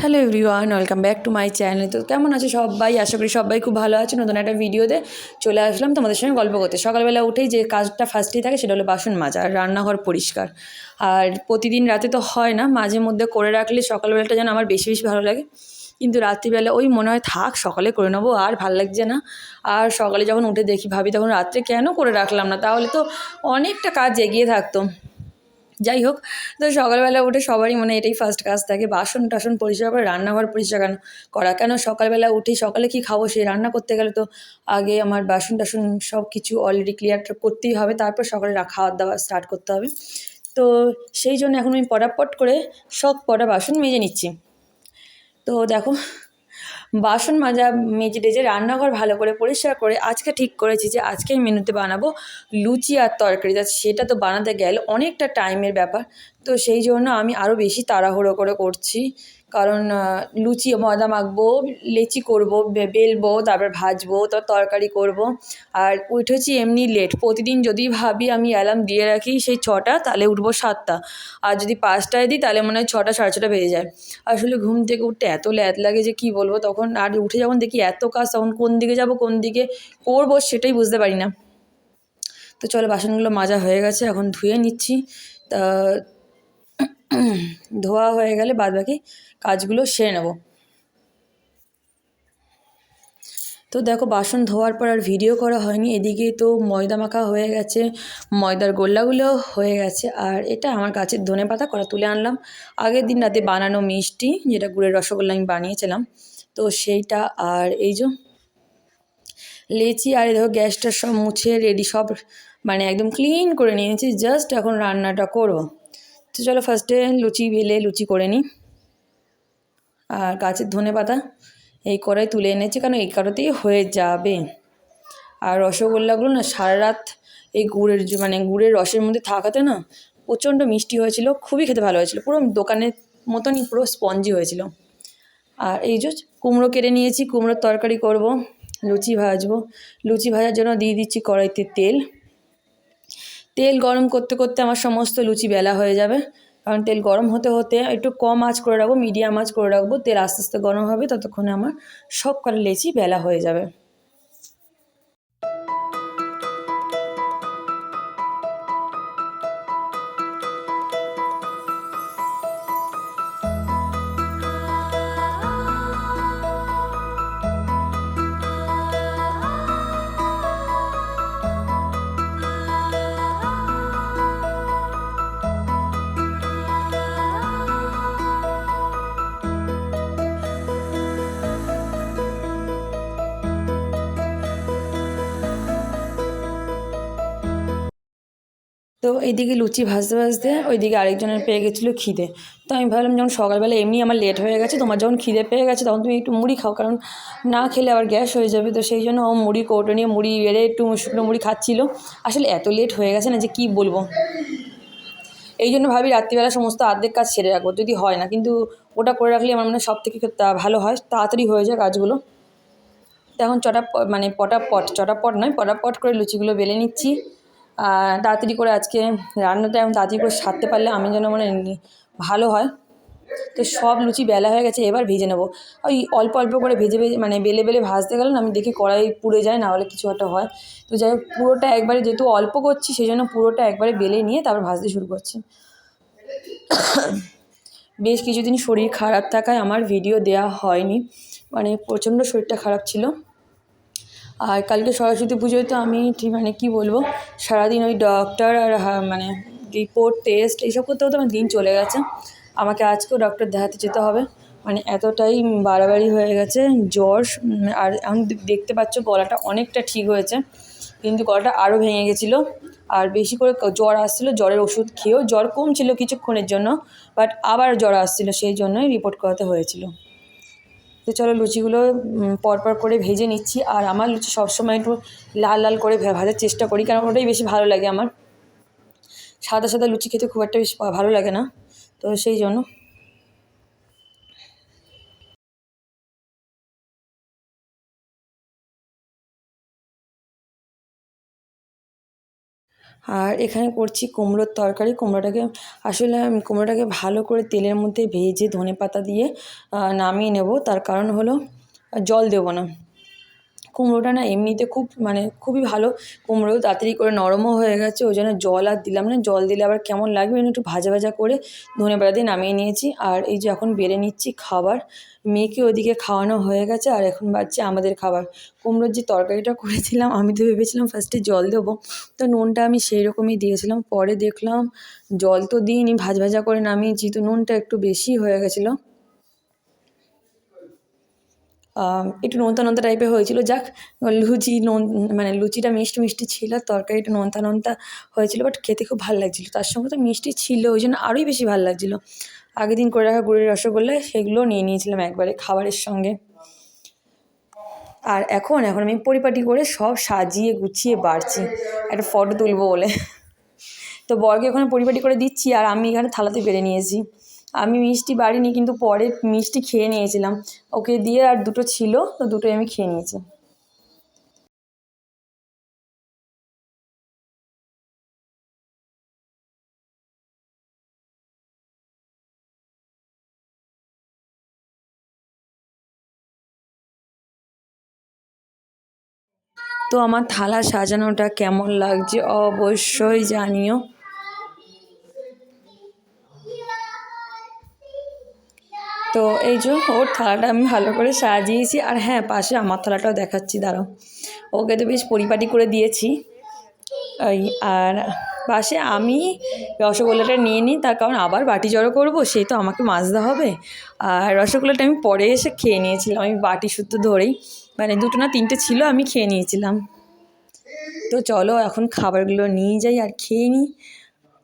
Hello everyone welcome back to my channel তো কেমন আছে সবাই? আশা করি সবাই খুব ভালো আছে। নতুন একটা ভিডিওতে চলে আসলাম তোমাদের সঙ্গে গল্প করতে। সকালবেলা উঠেই যে কাজটা ফার্স্টেই থাকে সেটা হলো বাসন মাজা আর রান্নাঘর পরিষ্কার। আর প্রতিদিন রাতে তো হয় না, মাঝে মধ্যে করে রাখলে সকালবেলাটা যেন আমার বেশি বেশি ভালো লাগে। কিন্তু রাত্রিবেলা ওই মনে হয় থাক, সকালে করে নেব, আর ভালো লাগছে না। আর সকালে যখন উঠে দেখি, ভাবি তখন রাত্রে কেন করে রাখলাম না? তাহলে তো অনেকটা কাজ এগিয়ে থাকতো। যাই হোক, তো সকালবেলা উঠে সবারই মানে এটাই ফার্স্ট কাজ থাকে বাসন টাসন পরিষ্কার করে, রান্নাঘর পরিষ্কার কেন করা? কেন সকালবেলা উঠে সকালে কি খাব? সেই রান্না করতে গেলে তো আগে আমার বাসন টাসন সব কিছু অলরেডি ক্লিয়ার করতেই হবে, তারপর সকালে খাওয়ার দাওয়া স্টার্ট করতে হবে। তো সেই জন্য এখন আমি পটাপট করে সব কটা বাসন মেজে নিচ্ছি। তো দেখো বাসন মাজা, মেজে টেজে রান্নাঘর ভালো করে পরিষ্কার করে আজকে ঠিক করেছি যে আজকেই মেনুতে বানাবো লুচি আর তরকারি। সেটা তো বানাতে গেলে, অনেকটা টাইমের ব্যাপার। তো সেই জন্য আমি আরও বেশি তাড়াহুড়ো করে করছি। কারণ লুচি ময়দা মাখবো লেচি করব বেলবো, তারপর ভাজবো, তারপর তরকারি করব। আর উঠেছি এমনি লেট প্রতিদিন যদি ভাবি আমি অ্যালার্ম দিয়ে রাখি সেই ছটা, তাহলে উঠবো সাতটা। আর যদি পাঁচটায় দিই, তাহলে মনে হয় ছটা, সাড়ে ছটা বেজে যায়। আসলে ঘুম থেকে উঠতে এত ল্যাদ লাগে যে কি বলব, তখন আর উঠে যখন দেখি এত কাজ, তখন কোন দিকে যাব, কোন দিকে করব সেটাই বুঝতে পারি না। তো চলো, বাসনগুলো মাজা হয়ে গেছে, এখন ধুয়ে নিচ্ছি। তা ধোয়া হয়ে গেলে বাদ বাকি কাজগুলো সেরে নেব। তো দেখো, বাসন ধোয়ার পর আর ভিডিও করা হয়নি। এদিকে তো ময়দা মাখা হয়ে গেছে, ময়দার গোল্লাগুলো হয়ে গেছে। আর এটা আমার গাছের ধনে পাতা করা তুলে আনলাম। আগের দিন রাতে বানানো মিষ্টি, যেটা গুড়ের রসগোল্লা আমি বানিয়েছিলাম। তো সেইটা আর এই যে লেচি আর এই দেখো গ্যাসটা সব মুছে রেডি সব মানে একদম ক্লিন করে নিয়েছি। জাস্ট এখন রান্নাটা করব। তো চলো ফার্স্টে লুচি বেলে লুচি করে নিই। আর গাছের ধনে পাতা এই কড়াই তুলে এনেছি, কারণ এই কড়াতেই হয়ে যাবে। আর রসগোল্লাগুলো না সারা রাত এই গুড়ের মানে গুড়ের রসের মধ্যে থাকাতে না প্রচণ্ড মিষ্টি হয়েছিল, খুবই খেতে ভালো হয়েছিল। পুরো দোকানের মতনই পুরো স্পঞ্জি হয়েছিল। আর এই যে কুমড়ো কেটে নিয়েছি, কুমড়োর তরকারি করব, লুচি ভাজবো। লুচি ভাজার জন্য দিয়ে দিচ্ছি কড়াইতে তেল। তেল গরম করতে করতে আমার সমস্ত লুচি বেলা হয়ে যাবে। কারণ তেল গরম হতে হতে একটু কম আঁচ করে রাখব, মিডিয়াম আঁচ করে রাখব, তেল আস্তে আস্তে গরম হবে, ততক্ষণে আমার সব কটা লেচি বেলা হয়ে যাবে। তো এইদিকে লুচি ভাজতে ভাজতে ওইদিকে আরেকজনের পেয়ে গেছিল খিদে। তো আমি ভাবলাম যখন সকালবেলা এমনি আমার লেট হয়ে গেছে, তোমার যখন খিদে পেয়ে গেছে তখন তুমি একটু মুড়ি খাও, কারণ না খেলে আবার গ্যাস হয়ে যাবে। তো সেই জন্য ও মুড়ি কৌটো নিয়ে মুড়ি বেড়ে একটু শুকনো মুড়ি খাচ্ছিলো। আসলে এত লেট হয়ে গেছে না যে কী বলব? এই জন্য ভাবি রাত্রিবেলা সমস্ত অর্ধেক কাজ সেরে রাখব, যদি হয় না। কিন্তু ওটা করে রাখলে আমার মনে হয় সব থেকে ভালো হয়, তাড়াতাড়ি হয়ে যায় কাজগুলো। তো এখন চটাপ মানে পটাপট চটাপট নয়, পটাপট করে লুচিগুলো বেলে নিচ্ছি। তাড়াতাড়ি করে আজকে রান্নাটা এখন তাড়াতাড়ি করে সারতে পারলে আমি যেন মানে ভালো হয়। তো সব লুচি বেলা হয়ে গেছে, এবার ভেজে নেব। ওই অল্প অল্প করে ভেজে ভেজে মানে বেলে বেলে ভাজতে গেলে আমি দেখি কড়াই পুড়ে যায়, না হলে কিছু একটা হয়। তো যাই হোক, পুরোটা একবারে যেহেতু অল্প করছি, সেই জন্য পুরোটা একবারে বেলে নিয়ে তারপর ভাজতে শুরু করছি। বেশ কিছুদিন শরীর খারাপ থাকায় আমার ভিডিও দেওয়া হয়নি। মানে প্রচণ্ড শরীরটা খারাপ ছিল। আর কালকে সরস্বতী পুজোয় তো আমি ঠিক মানে কী বলব, সারাদিন ওই ডক্টর আর মানে রিপোর্ট টেস্ট এইসব করতে করতে আমার দিন চলে গেছে। আমাকে আজকেও ডক্টর দেখাতে যেতে হবে। মানে এতটাই বাড়াবাড়ি হয়ে গেছে, জ্বর আর এখন দেখতে পাচ্ছ গলাটা অনেকটা ঠিক হয়েছে, কিন্তু গলাটা আরও ভেঙে গেছিল। আর বেশি করে জ্বর আসছিল, জ্বরের ওষুধ খেয়েও জ্বর কমছিল কিছুক্ষণের জন্য বাট আবার জ্বর আসছিল, সেই জন্যই রিপোর্ট করাতে হয়েছিল। তো চলো লুচিগুলো পরপর করে ভেজে নিচ্ছি। আর আমার লুচি সবসময় একটু লাল লাল করে ভাজার চেষ্টা করি, কারণ ওটাই বেশি ভালো লাগে আমার। সাদা সাদা লুচি খেতে খুব একটা বেশি ভালো লাগে না। তো সেই জন্য। আর এখানে করছি কুমড়োর তরকারি। কুমড়োটাকে আসলে কুমড়োটাকে ভালো করে তেলের মধ্যে ভেজে ধনে পাতা দিয়ে নামিয়ে নেব। তার কারণ হলো, জল দেবো না। কুমড়োটা না এমনিতে খুব মানে খুবই ভালো। কুমড়ো তাড়াতাড়ি করে নরমও হয়ে গেছে, ওই জন্য জল আর দিলাম না। জল দিলে আবার কেমন লাগবে একটু ভাজা ভাজা করে ধনে পাতা দিয়ে নামিয়ে নিয়েছি। আর এই যে এখন বেড়ে নিচ্ছি খাবার, মেয়েকে ওদিকে খাওয়ানো হয়ে গেছে আর এখন বাজছে আমাদের খাবার। কুমড়োর যে তরকারিটা করেছিলাম, আমি তো ভেবেছিলাম ফার্স্টে জল দেবো। তো নুনটা আমি সেই রকমই দিয়েছিলাম, পরে দেখলাম জল তো দিইনি, ভাজ ভাজা করে নামিয়েছি, তো নুনটা একটু বেশি হয়ে গেছিল। একটু নোনতা নোনতা টাইপের হয়েছিল। যাক, লুচি নোন মানে লুচিটা মিষ্টি মিষ্টি ছিল তরকারিটা নোনতা নোনতা হয়েছিল বাট খেতে খুব ভালো লাগছিল। তার সঙ্গে তো মিষ্টি ছিল, ওই জন্য আরোই বেশি ভালো লাগছিল। আগের দিন করে রাখা গুড়ের রসগোল্লা, সেগুলো নিয়ে নিয়েছিলাম একবারে খাবারের সঙ্গে। আর এখন এখন আমি পরিপাটি করে সব সাজিয়ে গুছিয়ে বাড়ছি। একটা ফটো তুলবো বলে। তো বরকে ওখানে পরিপাটি করে দিচ্ছি, আর আমি এখানে থালাতে বেড়ে নিয়েছি। আমি মিষ্টি বাড়িনি, কিন্তু পরে মিষ্টি খেয়ে নিয়েছিলাম। ওকে দিয়ে আর দুটো ছিল, তো দুটোই আমি খেয়ে নিয়েছি। তো আমার থালা সাজানোটা কেমন লাগছে অবশ্যই জানিও। তো এই যে ওর থালাটা আমি ভালো করে সাজিয়েছি। আর হ্যাঁ পাশে আমার থালাটাও দেখাচ্ছি, দাঁড়াও। ওকে তো বেশ পরিপাটি করে দিয়েছি। ওই আর পাশে আমি রসগোল্লাটা নিয়ে নিই, তার কারণ আবার বাটি জড়ো করব সেই তো আমাকে মাজতে হবে। আর রসগোল্লাটা আমি পরে এসে খেয়ে নিয়েছিলাম, আমি বাটি শুদ্ধ ধরেই। মানে দুটো না তিনটে ছিল, আমি খেয়ে নিয়েছিলাম। তো চলো, এখন খাবারগুলো নিয়ে যাই আর খেয়ে নিই।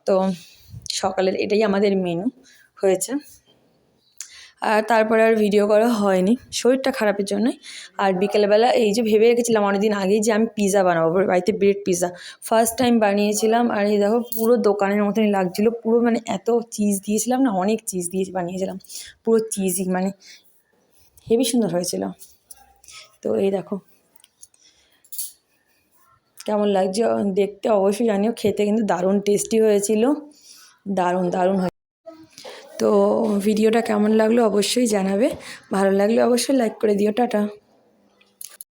তো সকালের এটাই আমাদের মেনু হয়েছে। আর তারপরে আর ভিডিও করা হয়নি। শরীরটা খারাপের জন্যই। আর বিকেলবেলা এই যে ভেবে রেখেছিলাম অনেকদিন আগেই যে আমি পিৎজা বানাবো, বাড়িতে ব্রেড পিৎজা ফার্স্ট টাইম বানিয়েছিলাম আর এই দেখো পুরো দোকানের মতনই লাগছিল। পুরো মানে এত চিজ দিয়েছিলাম না, অনেক চিজ দিয়ে বানিয়েছিলাম। পুরো চিজই মানে হেভি সুন্দর হয়েছিল। তো এই দেখো। কেমন লাগছে? দেখতে অবশ্যই জানিও, খেতে কিন্তু দারুণ টেস্টি হয়েছিল। দারুণ দারুণ তো ভিডিওটা কেমন লাগল অবশ্যই জানাবে। ভালো লাগলে অবশ্যই লাইক করে দিও টাটা।